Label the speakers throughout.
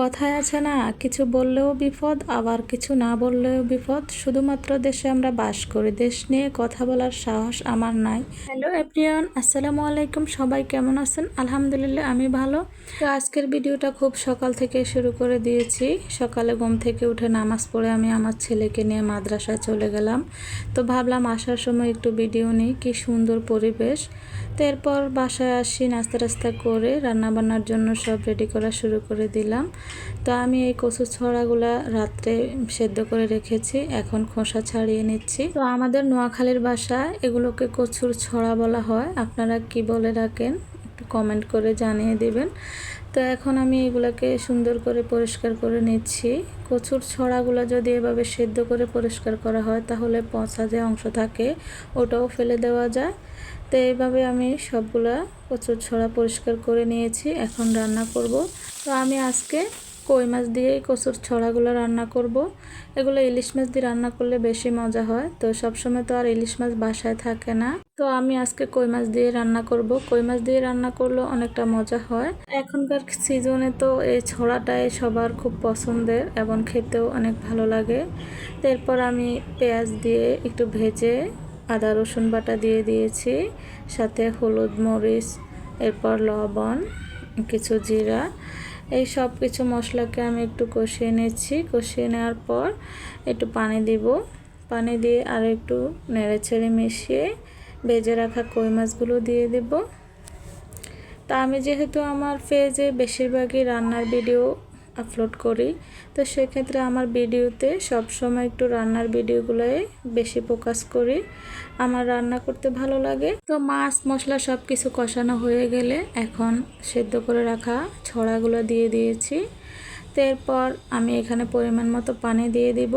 Speaker 1: কথায় আছে না, কিছু বললেও বিপদ, আবার কিছু না বললেও বিপদ। শুধুমাত্র দেশে আমরা বাস করি, দেশ নিয়ে কথা বলার সাহস আমার নাই। হ্যালো এভরিওয়ান, আসসালামু আলাইকুম, সবাই কেমন আছেন? আলহামদুলিল্লাহ, আমি ভালো। তো আজকের ভিডিওটা খুব সকাল থেকে শুরু করে দিয়েছি। সকালে ঘুম থেকে উঠে নামাজ পড়ে আমি আমার ছেলেকে নিয়ে মাদ্রাসায় চলে গেলাম। তো ভাবলাম আসার সময় একটু ভিডিও নিই, কি সুন্দর পরিবেশ। তো এরপর বাসায় আসি, নাস্তা টাস্তা করে রান্নাবান্নার জন্য সব রেডি করা শুরু করে দিলাম। তো আমি এই কচু ছড়াগুলা রাত্রে সেদ্ধ করে রেখেছি, এখন খোসা ছাড়িয়ে নিচ্ছি। তো আমাদের নোয়াখালীর বাসায় এগুলোকে কচুর ছড়া বলা হয়। আপনারা কি বলে রাখেন, একটু কমেন্ট করে জানিয়ে দিবেন। তো এখন আমি এগুলাকে সুন্দর করে পরিষ্কার করে নিচ্ছি। কচুর ছড়াগুলো যদি এভাবে সেদ্ধ করে পরিষ্কার করা হয়, তাহলে পচা যে অংশ থাকে, ওটাও ফেলে দেওয়া যায়। তো এইভাবে আমি সবগুলা কচুর ছড়া পরিষ্কার করে নিয়েছি, এখন রান্না করব। তো আমি আজকে কই মাছ দিয়েই কচুর ছড়াগুলো রান্না করব। এগুলো ইলিশ মাছ দিয়ে রান্না করলে বেশি মজা হয়, তো সবসময় তো আর ইলিশ মাছ বাসায় থাকে না। তো আমি আজকে কই মাছ দিয়ে রান্না করব। কই মাছ দিয়ে রান্না করলে অনেকটা মজা হয়। এখনকার সিজনে তো এই ছড়াটাই সবার খুব পছন্দের এবং খেতেও অনেক ভালো লাগে। এরপর আমি পেঁয়াজ দিয়ে একটু ভেজে আদা, রসুন বাটা দিয়ে দিয়েছি, সাথে হলুদ মরিচ, এরপর লবণ, কিছু জিরা। এই সব কিছু মশলাকে আমি একটু কষিয়ে নিচ্ছি। কষিয়ে নেওয়ার পর একটু পানি দিব। পানি দিয়ে আর একটু নেড়ে ছেড়ে মিশিয়ে ভেজে রাখা কই মাছগুলো দিয়ে দেব। তা আমি যেহেতু আমার পেজে বেশিরভাগই রান্নার ভিডিও আপলোড করি। তো সেক্ষেত্রে আমার ভিডিওতে সবসময় একটু রান্নার ভিডিওগুলোই বেশি ফোকাস করি। আমার রান্না করতে ভালো লাগে। তো মাছ, মশলা সব কিছু কষানো হয়ে গেলে এখন সেদ্ধ করে রাখা ছড়াগুলো দিয়ে দিয়েছি। তো এরপর আমি এখানে পরিমাণ মতো পানি দিয়ে দিব।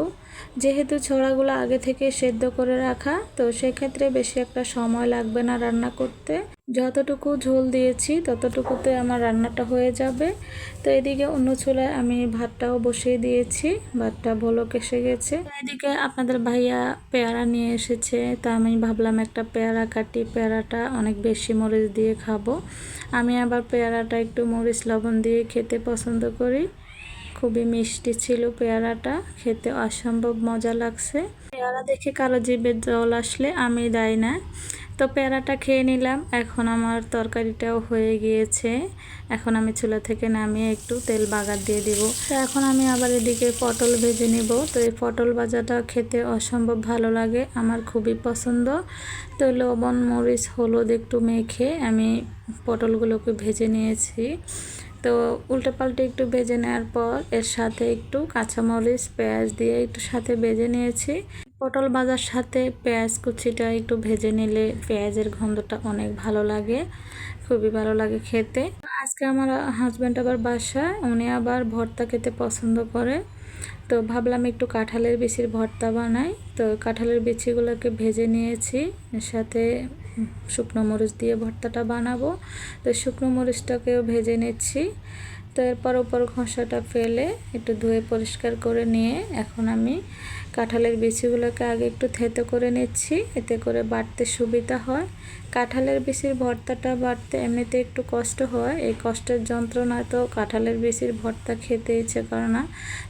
Speaker 1: যেহেতু ছোড়াগুলো আগে থেকে সেদ্ধ করে রাখা, তো সেক্ষেত্রে বেশি একটা সময় লাগবে না রান্না করতে। যতটুকু ঝোল দিয়েছি, ততটুকুতে আমার রান্নাটা হয়ে যাবে। তো এদিকে অন্য চুলায় আমি ভাতটাও বসিয়ে দিয়েছি, ভাতটা বলক এসে গেছে। এদিকে আপনাদের ভাইয়া পেয়ারা নিয়ে এসেছে, তা আমি ভাবলাম একটা পেয়ারা কাটি, পেয়ারাটা অনেক বেশি মরিচ দিয়ে খাব। আমি আবার পেয়ারাটা একটু মরিচ লবণ দিয়ে খেতে পছন্দ করি। খুবই মিষ্টি ছিল পেয়ারাটা, খেতে অসম্ভব মজা লাগছে। পেয়ারা দেখে কারও জিভের জল আসলে আমি দেয় না। তো পেয়ারাটা খেয়ে নিলাম, এখন আমার তরকারিটাও হয়ে গিয়েছে। এখন আমি চুলা থেকে নামিয়ে একটু তেল বাগার দিয়ে দিব। তো এখন আমি আবার এদিকে পটল ভেজে নিব। তো এই পটল ভাজাটা খেতে অসম্ভব ভালো লাগে, আমার খুবই পছন্দ। তো লবণ, মরিচ, হলুদ একটু মেখে আমি পটলগুলোকে ভেজে নিয়েছি। তো উল্টে পাল্টে একটু ভেজে নেওয়ার পর এর সাথে একটু কাঁচামরিচ, পেঁয়াজ দিয়ে একটু সাথে ভেজে নিয়েছি। পটল ভাজার সাথে পেঁয়াজ কুচিটা একটু ভেজে নিলে পেঁয়াজের গন্ধটা অনেক ভালো লাগে, খুবই ভালো লাগে খেতে। আজকে আমার হাজব্যান্ড আবার বাসায়, উনি আবার ভর্তা খেতে পছন্দ করে। তো ভাবলাম একটু কাঁঠালের বিচির ভর্তা বানাই। তো কাঁঠালের বিচিগুলোকে ভেজে নিয়েছি সাথে শুকনো মরিচ দিয়ে ভর্তাটা বানাবো। তো শুকনো মরিচটাকেও ভেজে নিচ্ছি। তো এরপর ওপর ঘষাটা ফেলে একটু ধুয়ে পরিষ্কার করে নিয়ে এখন আমি কাঁঠালের বিচিগুলোকে আগে একটু থেতো করে নিচ্ছি, এতে করে বাড়তে সুবিধা হয়। কাঁঠালের বিচির ভর্তাটা বাড়তে এমনিতে একটু কষ্ট হয়, এই কষ্টের যন্ত্রণা তো কাঁঠালের বিচির ভর্তা খেতে ইচ্ছে করে না।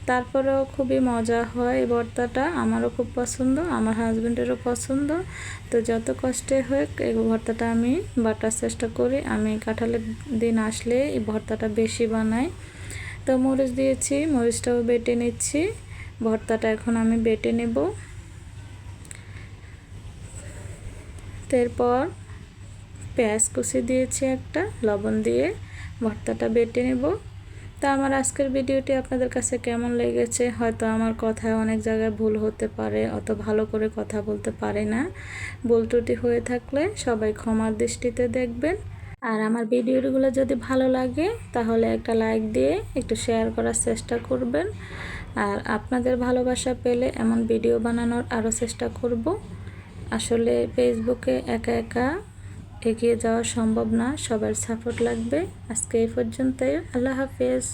Speaker 1: তারপরেও খুবই মজা হয় এই ভর্তাটা, আমারও খুব পছন্দ, আমার হাজব্যান্ডেরও পছন্দ। তো যত কষ্টে হোক এই ভর্তাটা আমি বাটার চেষ্টা করি, আমি কাঁঠালের দিন আসলে এই ভর্তাটা বেশি বানাই। তো মরিচ দিয়েছি, মরিচটাও বেটে নিচ্ছি। ভর্তাটা এখন আমি বেটে নেব। এরপর পেঁয়াজ কুচি দিয়েছি একটা, লবণ দিয়ে ভর্তাটা বেটে নেব। তা আমার আজকের ভিডিওটি আপনাদের কাছে কেমন লেগেছে? হয়তো আমার কথায় অনেক জায়গায় ভুল হতে পারে, অত ভালো করে কথা বলতে পারে না। ভুল ত্রুটি হয়ে থাকলে সবাই ক্ষমার দৃষ্টিতে দেখবেন। আর আমার ভিডিওগুলো যদি ভালো লাগে, তাহলে একটা লাইক দিয়ে একটু শেয়ার করার চেষ্টা করবেন। আর আপনাদের ভালোবাসা পেলে এমন ভিডিও বানানোর আরও চেষ্টা করব। আসলে ফেসবুকে একা একা এগিয়ে যাওয়া সম্ভব না, সবার সাপোর্ট লাগবে। আজকে এই পর্যন্তই, আল্লাহ হাফেজ।